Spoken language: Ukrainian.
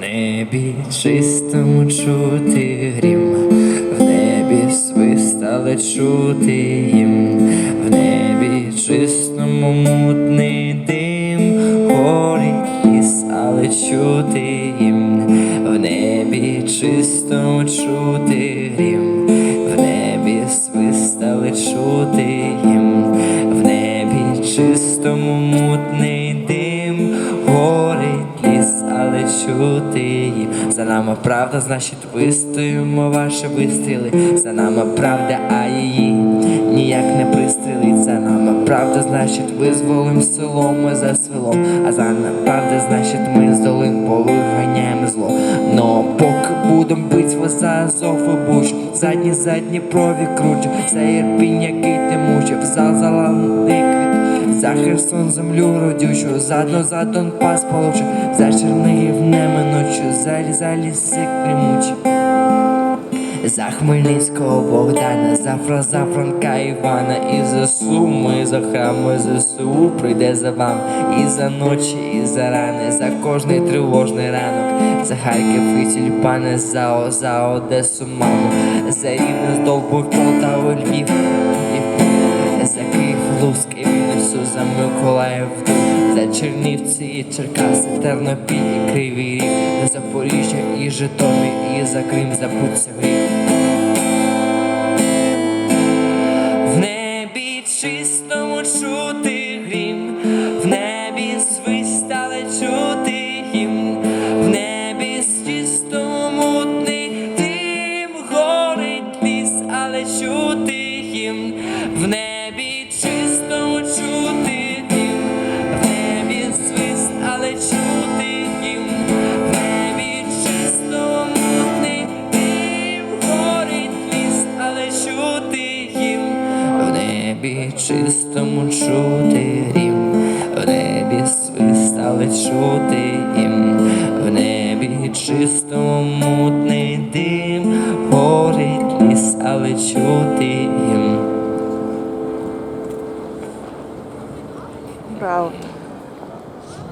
небі чистому чути грім, в небі свист, але чути їм, в небі чистому мутний дим, горить ліс, але чути їм, в небі чистому чути грім, в небі свист, але чути їм, в небі чистому мутний ліс, але чути їм. За нами правда, значить вистоїмо ваші вистріли. За нами правда, а її ніяк не пристрелить. За нами правда, значить визволим село, ми за селом. А за нами правда, значить ми з долин повиганяємо зло. Но поки будем битва за Азов і Буч, задні задні прові круче, за Ірпінь, який ти за Херсон землю родючу, задно за Донбас получу, за Чернигів неминучу, за, за ліси клімучі. За Хмельницького Богдана, за Фраза Франка Івана, і за суми, за храми ЗСУ прийде за вам, і за ночі, і за рани, за кожний тривожний ранок, за Харків і тюльпани, за, за Одесу, маму, за Рівне, Здолбув, Полтаву, Львів, за Київ, Луцьк і За Миколаїв, за Чернівці і Черкаси, Тернопіль і Кривий Ріг, за Запоріжжя і Житомир, і за Крим, забудься гріх. В небі чистому чути грім, в небі свист, але чути гімн, в небі чистому мутний горить ліс, але чути в небі небі чистому чути рім, в небі свистали чути їм, в небі чистому мутний дим, горить ліс, але чути їм. Браво!